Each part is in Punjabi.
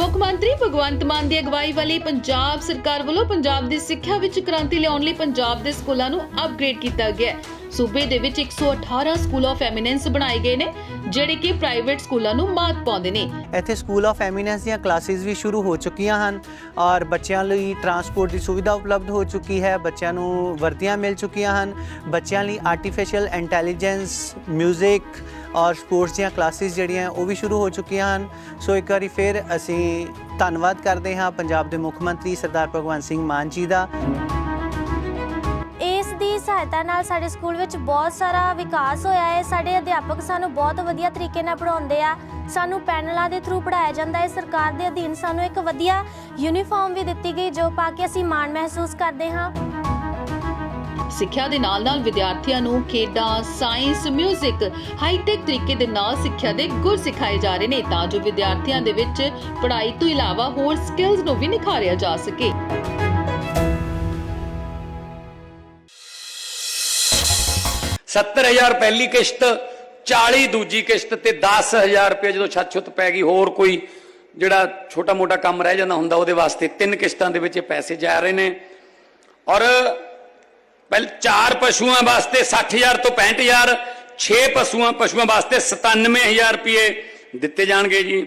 ਮੁੱਖ ਮੰਤਰੀ ਭਗਵੰਤ ਮਾਨ ਦੀ ਅਗਵਾਈ ਵਾਲੀ ਪੰਜਾਬ ਸਰਕਾਰ ਵੱਲੋਂ ਪੰਜਾਬ ਦੀ ਸਿੱਖਿਆ ਵਿੱਚ ਕ੍ਰਾਂਤੀ ਲਿਆਉਣ ਲਈ ਪੰਜਾਬ ਦੇ ਸਕੂਲਾਂ ਨੂੰ ਅਪਗ੍ਰੇਡ ਕੀਤਾ ਗਿਆ ਹੈ। ਸੂਬੇ ਦੇ ਵਿੱਚ 118 ਸਕੂਲ ਆਫ ਐਮੀਨੈਂਸ ਬਣਾਏ ਗਏ ਨੇ, ਜਿਹੜੇ ਕਿ ਪ੍ਰਾਈਵੇਟ ਸਕੂਲਾਂ ਨੂੰ ਮਾਤ ਪਾਉਂਦੇ ਨੇ। ਇੱਥੇ ਸਕੂਲ ਆਫ ਐਮੀਨੈਂਸ ਦੀਆਂ ਕਲਾਸਿਸ ਵੀ ਸ਼ੁਰੂ ਹੋ ਚੁੱਕੀਆਂ ਹਨ ਔਰ ਬੱਚਿਆਂ ਲਈ ਟਰਾਂਸਪੋਰਟ ਦੀ ਸੁਵਿਧਾ ਉਪਲਬਧ ਹੋ ਚੁੱਕੀ ਹੈ, ਬੱਚਿਆਂ ਨੂੰ ਵਰਦੀਆਂ ਮਿਲ ਚੁੱਕੀਆਂ ਹਨ। ਬੱਚਿਆਂ ਲਈ ਆਰਟੀਫੀਸ਼ੀਅਲ ਇੰਟੈਲੀਜੈਂਸ 뮤직 ਔਰ ਸਪੋਰਟਸ ਦੀਆਂ ਕਲਾਸਿਸ ਜਿਹੜੀਆਂ ਉਹ ਵੀ ਸ਼ੁਰੂ ਹੋ ਚੁੱਕੀਆਂ ਹਨ। ਸੋ ਇੱਕ ਵਾਰੀ ਫਿਰ ਅਸੀਂ ਧੰਨਵਾਦ ਕਰਦੇ ਹਾਂ ਪੰਜਾਬ ਦੇ ਮੁੱਖ ਮੰਤਰੀ ਸਰਦਾਰ ਭਗਵੰਤ ਸਿੰਘ ਮਾਨ ਜੀ ਦਾ। ਇਸ ਦੀ ਸਹਾਇਤਾ ਨਾਲ ਸਾਡੇ ਸਕੂਲ ਵਿੱਚ ਬਹੁਤ ਸਾਰਾ ਵਿਕਾਸ ਹੋਇਆ ਹੈ। ਸਾਡੇ ਅਧਿਆਪਕ ਸਾਨੂੰ ਬਹੁਤ ਵਧੀਆ ਤਰੀਕੇ ਨਾਲ ਪੜ੍ਹਾਉਂਦੇ ਆ। ਸਾਨੂੰ ਪੈਨਲਾਂ ਦੇ ਥਰੂ ਪੜ੍ਹਾਇਆ ਜਾਂਦਾ ਹੈ। ਸਰਕਾਰ ਦੇ ਅਧੀਨ ਸਾਨੂੰ ਇੱਕ ਵਧੀਆ ਯੂਨੀਫਾਰਮ ਵੀ ਦਿੱਤੀ ਗਈ, ਜੋ ਪਾ ਕੇ ਅਸੀਂ ਮਾਣ ਮਹਿਸੂਸ ਕਰਦੇ ਹਾਂ। ਸਿੱਖਿਆ ਦੇ ਨਾਲ-ਨਾਲ ਵਿਦਿਆਰਥੀਆਂ ਨੂੰ ਖੇਡਾਂ, ਸਾਇੰਸ, 뮤직, ਹਾਈਟੈਕ ਤਰੀਕੇ ਦੇ ਨਾਲ ਸਿੱਖਿਆ ਦੇ ਗੁਰ ਸਿਖਾਏ ਜਾ ਰਹੇ ਨੇ ਤਾਂ ਜੋ ਵਿਦਿਆਰਥੀਆਂ ਦੇ ਵਿੱਚ ਪੜ੍ਹਾਈ ਤੋਂ ਇਲਾਵਾ ਹੋਰ ਸਕਿੱਲਸ ਨੂੰ ਵੀ ਨਿਖਾਰਿਆ ਜਾ ਸਕੇ। 70000 ਪਹਿਲੀ ਕਿਸ਼ਤ 40 ਦੂਜੀ ਕਿਸ਼ਤ ਤੇ 10000 ਰੁਪਏ ਜਦੋਂ ਛੱਤ ਛੁੱਤ ਪੈ ਗਈ ਹੋਰ ਕੋਈ ਜਿਹੜਾ ਛੋਟਾ ਮੋਟਾ ਕੰਮ ਰਹਿ ਜਾਂਦਾ ਹੁੰਦਾ ਉਹਦੇ ਵਾਸਤੇ ਤਿੰਨ ਕਿਸ਼ਤਾਂ ਦੇ ਵਿੱਚ ਇਹ ਪੈਸੇ ਜਾ ਰਹੇ ਨੇ। ਔਰ ਪਹਿਲ ਚਾਰ ਪਸ਼ੂਆਂ ਵਾਸਤੇ 60000 ਤੋਂ 65000 6 ਪਸ਼ੂਆਂ ਪਸ਼ੂਆਂ ਵਾਸਤੇ 97000 ਰੁਪਏ ਦਿੱਤੇ ਜਾਣਗੇ ਜੀ।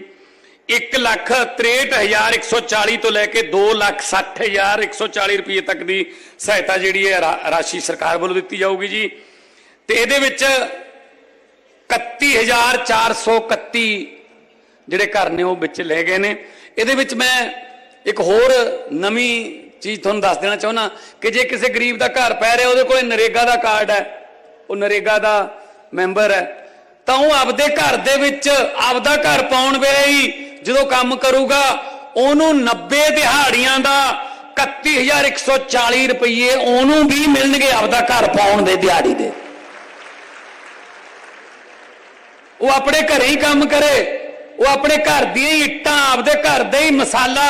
1 ਲੱਖ 63140 ਤੋਂ ਲੈ ਕੇ 2 ਲੱਖ 60140 ਰੁਪਏ ਤੱਕ ਦੀ ਸਹਾਇਤਾ ਜਿਹੜੀ ਹੈ ਰਾ- ਰਾਸ਼ੀ ਸਰਕਾਰ ਵੱਲੋਂ ਦਿੱਤੀ ਜਾਊਗੀ ਜੀ। ਤੇ ਇਹਦੇ ਵਿੱਚ 31431 ਜਿਹੜੇ ਘਰ ਨੇ ਉਹ ਵਿੱਚ ਲੈ ਗਏ ਨੇ। ਇਹਦੇ ਵਿੱਚ ਮੈਂ ਇੱਕ ਹੋਰ ਨਵੀਂ ਚੀਜ਼ ਤੁਹਾਨੂੰ ਦੱਸ ਦੇਣਾ ਚਾਹੁੰਦਾ ਕਿ ਜੇ ਕਿਸੇ ਗਰੀਬ ਦਾ ਘਰ ਪੈ ਰਿਹਾ, ਉਹਦੇ ਕੋਲ ਨਰੇਗਾ ਦਾ ਕਾਰਡ ਹੈ, ਉਹ ਨਰੇਗਾ ਦਾ ਮੈਂਬਰ ਹੈ, ਤਾਂ ਉਹ ਆਪਦੇ ਘਰ ਦੇ ਵਿੱਚ ਆਪਦਾ ਘਰ ਪਾਉਣ ਵੇਲੇ ਹੀ ਜਦੋਂ ਕੰਮ ਕਰੂਗਾ, ਉਹਨੂੰ 90 ਦਿਹਾੜੀਆਂ ਦਾ 31140 ਰੁਪਏ ਉਹਨੂੰ ਵੀ ਮਿਲਣਗੇ ਆਪਦਾ ਘਰ ਪਾਉਣ ਦੇ ਦਿਹਾੜੀ ਦੇ। ਉਹ ਆਪਣੇ ਘਰੇ ਹੀ ਕੰਮ ਕਰੇ, ਉਹ ਆਪਣੇ ਘਰ ਦੀਆਂ ਹੀ ਇੱਟਾਂ, ਆਪਦੇ ਘਰ ਦੇ ਹੀ ਮਸਾਲਾ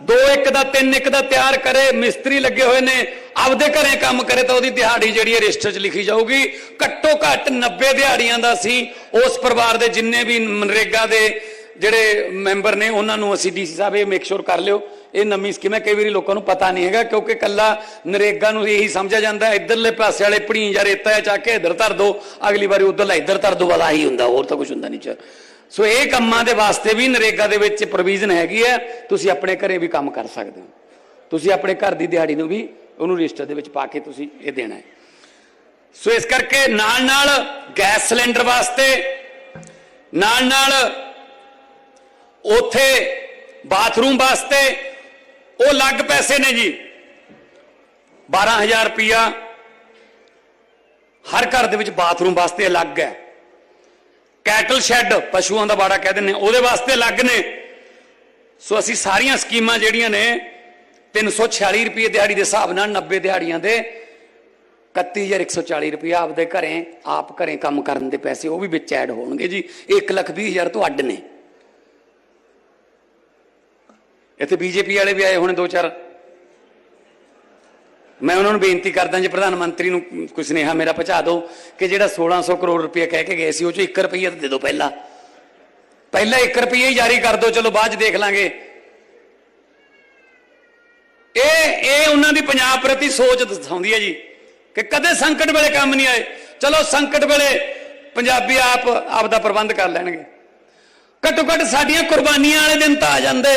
ਦੋ ਇੱਕ ਦਾ, ਤਿੰਨ ਇੱਕ ਦਾ ਤਿਆਰ ਕਰੇ, ਮਿਸਤਰੀ ਲੱਗੇ ਹੋਏ ਨੇ, ਆਪਦੇ ਘਰੇ ਕੰਮ ਕਰੇ ਤਾਂ ਉਹਦੀ ਦਿਹਾੜੀ ਜਿਹੜੀ ਹੈ ਰਜਿਸਟਰ 'ਚ ਲਿਖੀ ਜਾਊਗੀ। ਘੱਟੋ ਘੱਟ 90 ਦਿਹਾੜੀਆਂ ਦਾ ਸੀ, ਉਸ ਪਰਿਵਾਰ ਦੇ ਜਿੰਨੇ ਵੀ ਮਨਰੇਗਾ ਦੇ ਜਿਹੜੇ ਮੈਂਬਰ ਨੇ, ਉਹਨਾਂ ਨੂੰ ਅਸੀਂ ਡੀਸੀ ਸਾਹਿਬ ਇਹ ਮੇਕ ਸ਼ੋਰ ਕਰ ਲਿਓ। ਇਹ ਨਵੀਂ ਸਕੀਮ ਹੈ, ਕਈ ਵਾਰੀ ਲੋਕਾਂ ਨੂੰ ਪਤਾ ਨਹੀਂ ਹੈਗਾ, ਕਿਉਂਕਿ ਕੱਲਾ ਨਰੇਗਾ ਨੂੰ ਇਹੀ ਸਮਝਿਆ ਜਾਂਦਾ ਇਧਰਲੇ ਪਾਸੇ ਵਾਲੇ ਪੜੀਂ ਜਾਂ ਰੇਤਾ ਆ ਚੱਕ ਕੇ ਇੱਧਰ ਧਰ ਦੋ, ਅਗਲੀ ਵਾਰੀ ਉਧਰਲਾ ਇੱਧਰ ਧਰ ਦੋ ਬਸ ਆਹੀ ਹੁੰਦਾ, ਹੋਰ ਤਾਂ ਕੁਝ ਹੁੰਦਾ ਨਹੀਂ ਚ ਸੋ ਇਹ ਕੰਮਾਂ ਦੇ ਵਾਸਤੇ ਵੀ ਨਰੇਗਾ ਦੇ ਵਿੱਚ ਪ੍ਰੋਵੀਜ਼ਨ ਹੈਗੀ ਹੈ। ਤੁਸੀਂ ਆਪਣੇ ਘਰੇ ਵੀ ਕੰਮ ਕਰ ਸਕਦੇ ਹੋ। ਤੁਸੀਂ ਆਪਣੇ ਘਰ ਦੀ ਦਿਹਾੜੀ ਨੂੰ ਵੀ ਉਹਨੂੰ ਰਜਿਸਟਰ ਦੇ ਵਿੱਚ ਪਾ ਕੇ ਤੁਸੀਂ ਇਹ ਦੇਣਾ ਹੈ। ਸੋ ਇਸ ਕਰਕੇ ਨਾਲ ਨਾਲ ਗੈਸ ਸਿਲੰਡਰ ਵਾਸਤੇ ਨਾਲ ਨਾਲ ਉਥੇ ਬਾਥਰੂਮ ਵਾਸਤੇ ਉਹ ਲੱਗ ਪੈਸੇ ਨੇ ਜੀ। 12000 ਰੁਪਇਆ ਹਰ ਘਰ ਦੇ ਵਿੱਚ ਬਾਥਰੂਮ ਵਾਸਤੇ ਅਲੱਗ ਹੈ। ਕੈਟਲ ਸ਼ੈੱਡ ਪਸ਼ੂਆਂ ਦਾ ਬਾੜਾ ਕਹਿ ਦਿੰਦੇ ਉਹਦੇ ਵਾਸਤੇ ਅਲੱਗ ਨੇ। ਸੋ ਅਸੀਂ ਸਾਰੀਆਂ ਸਕੀਮਾਂ ਜਿਹੜੀਆਂ ਨੇ 346 ਰੁਪਏ ਦਿਹਾੜੀ ਦੇ ਹਿਸਾਬ ਨਾਲ 90 ਦਿਹਾੜੀਆਂ ਦੇ 31140 ਰੁਪਏ ਆਪਦੇ ਘਰੇ, ਆਪ ਘਰੇ ਕੰਮ ਕਰਨ ਦੇ ਪੈਸੇ ਉਹ ਵੀ ਵਿੱਚ ਐਡ ਹੋਣਗੇ ਜੀ। 120000 ਤੋਂ ਅੱਡ ਨੇ। ਇੱਥੇ ਬੀਜੇਪੀ ਵਾਲੇ ਵੀ ਆਏ ਹੋਣੇ ਦੋ ਚਾਰ। ਮੈਂ ਉਹਨਾਂ ਨੂੰ ਬੇਨਤੀ ਕਰਦਾ ਜੇ, ਪ੍ਰਧਾਨ ਮੰਤਰੀ ਨੂੰ ਕੋਈ ਸੁਨੇਹਾ ਮੇਰਾ ਪਹੁੰਚਾ ਦਿਓ ਕਿ ਜਿਹੜਾ 1600 ਕਰੋੜ ਰੁਪਏ ਕਹਿ ਕੇ ਗਏ ਸੀ, ਉਹ ਚੋਂ 1 ਰੁਪਈਆ ਤਾਂ ਦੇ ਦਿਓ ਪਹਿਲਾਂ। ਪਹਿਲਾਂ 1 ਰੁਪਈਆ ਹੀ ਜਾਰੀ ਕਰ ਦਿਓ, ਚਲੋ ਬਾਅਦ ਚ ਦੇਖ ਲਾਂਗੇ। ਇਹ ਇਹ ਉਹਨਾਂ ਦੀ ਪੰਜਾਬ ਪ੍ਰਤੀ ਸੋਚ ਦਰਸਾਉਂਦੀ ਹੈ ਜੀ, ਕਿ ਕਦੇ ਸੰਕਟ ਵੇਲੇ ਕੰਮ ਨਹੀਂ ਆਏ। ਚਲੋ ਸੰਕਟ ਵੇਲੇ ਪੰਜਾਬੀ ਆਪ ਆਪ ਦਾ ਪ੍ਰਬੰਧ ਕਰ ਲੈਣਗੇ। ਘੱਟੋ ਘੱਟ ਸਾਡੀਆਂ ਕੁਰਬਾਨੀਆਂ ਵਾਲੇ ਦਿਨ ਤਾਂ ਆ ਜਾਂਦੇ।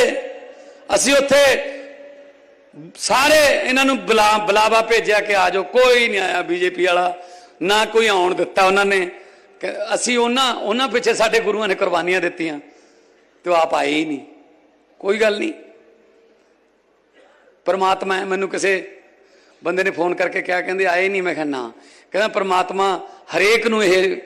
ਅਸੀਂ ਉੱਥੇ ਸਾਰੇ ਇਹਨਾਂ ਨੂੰ ਬੁਲਾ ਬੁਲਾਵਾ ਭੇਜਿਆ ਕਿ ਆ ਜਾਓ, ਕੋਈ ਨਹੀਂ ਆਇਆ ਬੀਜੇਪੀ ਵਾਲਾ, ਨਾ ਕੋਈ ਆਉਣ ਦਿੱਤਾ ਉਹਨਾਂ ਨੇ। ਕਿ ਅਸੀਂ ਉਹਨਾਂ ਉਹਨਾਂ ਪਿੱਛੇ ਸਾਡੇ ਗੁਰੂਆਂ ਨੇ ਕੁਰਬਾਨੀਆਂ ਦਿੱਤੀਆਂ, ਤੇ ਉਹ ਆਪ ਆਏ ਹੀ ਨਹੀਂ। ਕੋਈ ਗੱਲ ਨਹੀਂ। ਪਰਮਾਤਮਾ ਹੈ, ਮੈਨੂੰ ਕਿਸੇ ਬੰਦੇ ਨੇ ਫੋਨ ਕਰਕੇ ਕਿਹਾ, ਕਹਿੰਦੇ ਆਏ ਨਹੀਂ, ਮੈਂ ਕਿਹਾ ਨਾ। ਕਹਿੰਦਾ ਪਰਮਾਤਮਾ ਹਰੇਕ ਨੂੰ ਇਹ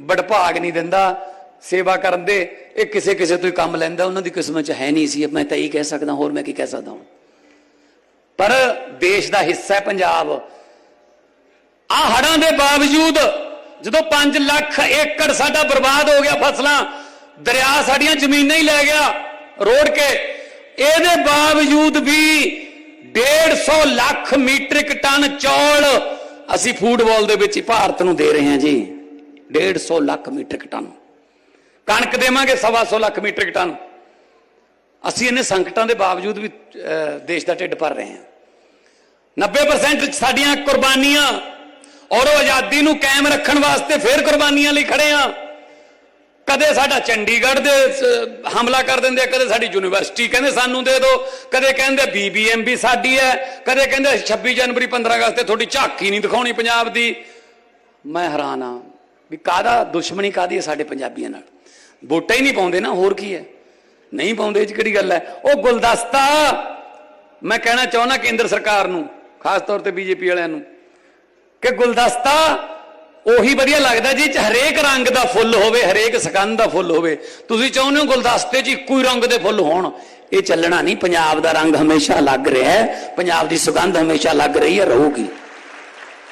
ਵਡਭਾਗ ਨਹੀਂ ਦਿੰਦਾ, ਸੇਵਾ ਕਰਨ ਦੇ, ਇਹ ਕਿਸੇ ਕਿਸੇ ਤੋਂ ਹੀ ਕੰਮ ਲੈਂਦਾ, ਉਹਨਾਂ ਦੀ ਕਿਸਮਤ 'ਚ ਹੈ ਨਹੀਂ ਸੀ। ਮੈਂ ਤਾਂ ਇਹੀ ਕਹਿ ਸਕਦਾ, ਹੋਰ ਮੈਂ ਕੀ ਕਹਿ ਸਕਦਾ ਹਾਂ ਪਰ ਦੇਸ਼ ਦਾ ਹਿੱਸਾ ਹੈ ਪੰਜਾਬ। ਆ ਹੜਾਂ ਦੇ ਬਾਵਜੂਦ ਜਦੋਂ 5 ਲੱਖ ਏਕੜ ਸਾਡਾ ਬਰਬਾਦ ਹੋ ਗਿਆ ਫਸਲਾਂ, ਦਰਿਆ ਸਾਡੀਆਂ ਜ਼ਮੀਨਾਂ ਹੀ ਲੈ ਗਿਆ ਰੋੜ ਕੇ, ਇਹਦੇ ਬਾਵਜੂਦ ਵੀ 150 ਲੱਖ ਮੀਟ੍ਰਿਕ ਟਨ ਚੌਲ ਅਸੀਂ ਫੂਡਬਾਲ ਦੇ ਵਿੱਚ ਹੀ ਭਾਰਤ ਨੂੰ ਦੇ ਰਹੇ ਹਾਂ ਜੀ। 150 ਲੱਖ ਮੀਟ੍ਰਿਕ ਟਨ। ਕਣਕ ਦੇਵਾਂਗੇ 125 ਲੱਖ ਮੀਟ੍ਰਿਕ ਟਨ। ਅਸੀਂ ਇਹਨੇ ਸੰਕਟਾਂ ਦੇ ਬਾਵਜੂਦ ਵੀ ਦੇਸ਼ ਦਾ ਢਿੱਡ ਭਰ ਰਹੇ ਹਾਂ। 90% ਸਾਡੀਆਂ ਕੁਰਬਾਨੀਆਂ ਔਰ ਉਹ ਆਜ਼ਾਦੀ ਨੂੰ ਕਾਇਮ ਰੱਖਣ ਵਾਸਤੇ ਫੇਰ ਕੁਰਬਾਨੀਆਂ ਲਈ ਖੜੇ ਆ ਕਦੇ ਸਾਡਾ ਚੰਡੀਗੜ੍ਹ ਦੇ ਹਮਲਾ ਕਰ ਦਿੰਦੇ ਆ, ਕਦੇ ਸਾਡੀ ਯੂਨੀਵਰਸਿਟੀ ਕਹਿੰਦੇ ਸਾਨੂੰ ਦੇ ਦਿਓ, ਕਦੇ ਕਹਿੰਦੇ ਬੀਬੀਐਮ ਵੀ ਸਾਡੀ ਹੈ, ਕਦੇ ਕਹਿੰਦੇ 26 ਜਨਵਰੀ 15 ਅਗਸਤ ਤੇ ਤੁਹਾਡੀ ਝਾਕੀ ਨਹੀਂ ਦਿਖਾਉਣੀ ਪੰਜਾਬ ਦੀ। ਮੈਂ ਹੈਰਾਨ ਆ ਵੀ ਕਾਦਾ ਦੁਸ਼ਮਣੀ ਕਾਦੀ ਹੈ ਸਾਡੇ ਪੰਜਾਬੀਆਂ ਨਾਲ? ਵੋਟਾਂ ਹੀ ਨਹੀਂ ਪਾਉਂਦੇ ਨਾ, ਹੋਰ ਕੀ ਹੈ? ਨਹੀਂ ਪਾਉਂਦੇ, ਇਹ 'ਚ ਕਿਹੜੀ ਗੱਲ ਹੈ? ਉਹ ਗੁਲਦਸਤਾ! ਮੈਂ ਕਹਿਣਾ ਚਾਹੁੰਦਾ ਕੇਂਦਰ ਸਰਕਾਰ ਨੂੰ, ਖਾਸ ਤੌਰ ਤੇ ਬੀਜੇਪੀ ਵਾਲਿਆਂ ਨੂੰ, ਕਿ ਗੁਲਦਸਤਾ ਉਹੀ ਵਧੀਆ ਲੱਗਦਾ ਜੀ ਚ ਹਰੇਕ ਰੰਗ ਦਾ ਫੁੱਲ ਹੋਵੇ, ਹਰੇਕ ਸਕੰਦ ਦਾ ਫੁੱਲ ਹੋਵੇ। ਤੁਸੀਂ ਚਾਹੁੰਦੇ ਹੋ ਗੁਲਦਸਤੇ 'ਚ ਇੱਕੋ ਹੀ ਰੰਗ ਦੇ ਫੁੱਲ ਹੋਣ? ਇਹ ਚੱਲਣਾ ਨਹੀਂ, ਪੰਜਾਬ ਦਾ ਰੰਗ ਹਮੇਸ਼ਾ ਲੱਗ ਰਿਹਾ ਹੈ, ਪੰਜਾਬ ਦੀ ਸੁਗੰਧ ਹਮੇਸ਼ਾ ਲੱਗ ਰਹੀ ਹੈ, ਰਹੂਗੀ।